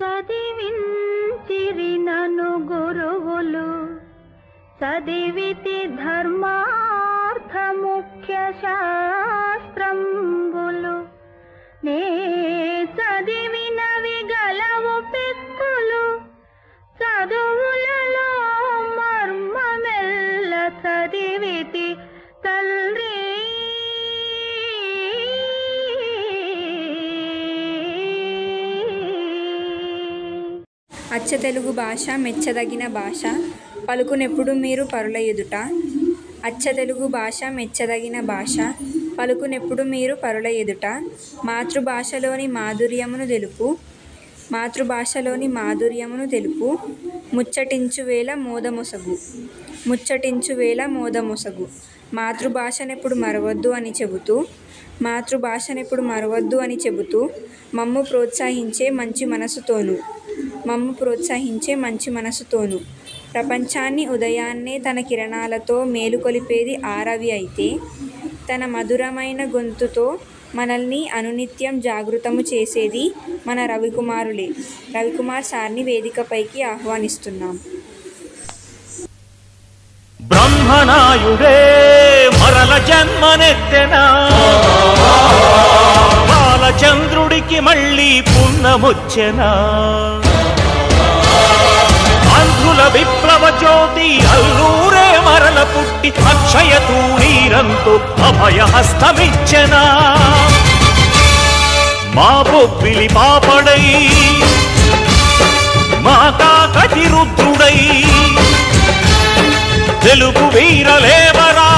చదివించిరి నను గురువులు. చదివితి ధర్మార్థ ముఖ్య శాస్త్రంబులు. నే చదివినవి గలవు పెక్కులు. చదువు అచ్చ తెలుగు భాష మెచ్చదగిన భాష. పలుకునెప్పుడు మీరు పరుల ఎదుట అచ్చ తెలుగు భాష మెచ్చదగిన భాష. పలుకునెప్పుడు మీరు పరుల ఎదుట మాతృభాషలోని మాధుర్యమును తెలుపు. మాతృభాషలోని మాధుర్యమును తెలుపు. ముచ్చటించు వేళ మోదమొసగు. ముచ్చటించు వేళ మోదమొసగు. మాతృభాషనెప్పుడు మరవద్దు అని చెబుతూ మాతృభాషనెప్పుడు మరవద్దు అని చెబుతూ మమ్ము ప్రోత్సహించే మంచి మనసుతోను మమ్ము ప్రోత్సహించే మంచి మనసుతోను. ప్రపంచాన్ని ఉదయాన్నే తన కిరణాలతో మేలుకొలిపేది ఆరవి అయితే తన మధురమైన గొంతుతో మనల్ని అనునిత్యం జాగృతము చేసేది మన రవికుమారులే. రవికుమార్ సార్ని వేదికపైకి ఆహ్వానిస్తున్నాం. బ్రహ్మనాయుడే మరల జన్మనెత్తెనా? బాలచంద్రుడికి మళ్ళీ పుణ్యమొచ్చెనా అక్షయ తూణీరంతో అభయహస్తమిచ్చెనా. మా బొబ్బిలి పాపడై మాతా కాకటి తెలుగు వీరలేవరా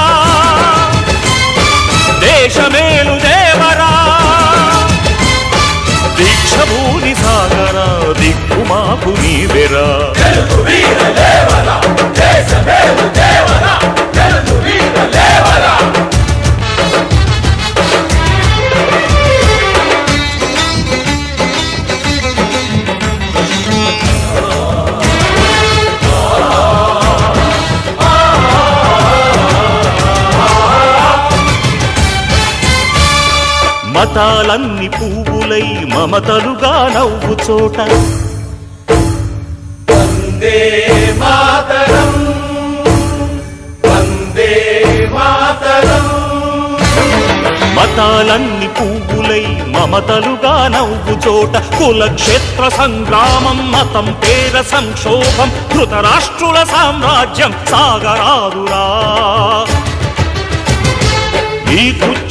దేశమేలు దేవరా. దీక్షభూని సాగరా దిక్కుమాకు నీవెరా. తెలుగు వీరలేవరా మతాలన్ని పువ్వులై మమతలుగా నవ్వు చోట. వందే మాతరం వందే మాతరం. మతాలన్ని పువ్వులై మమతలుగా నవ్వు చోట. కులక్షేత్ర సంగ్రామం మతం పేద సంక్షోభం ధృతరాష్ట్రుల సామ్రాజ్యం సాగరాదురా.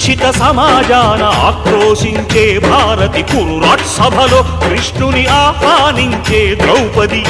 శిక్షిత సమాజాన ఆక్రోశించే భారతి కురురాట్ సభలో కృష్ణుని ఆహ్వానించే ద్రౌపది.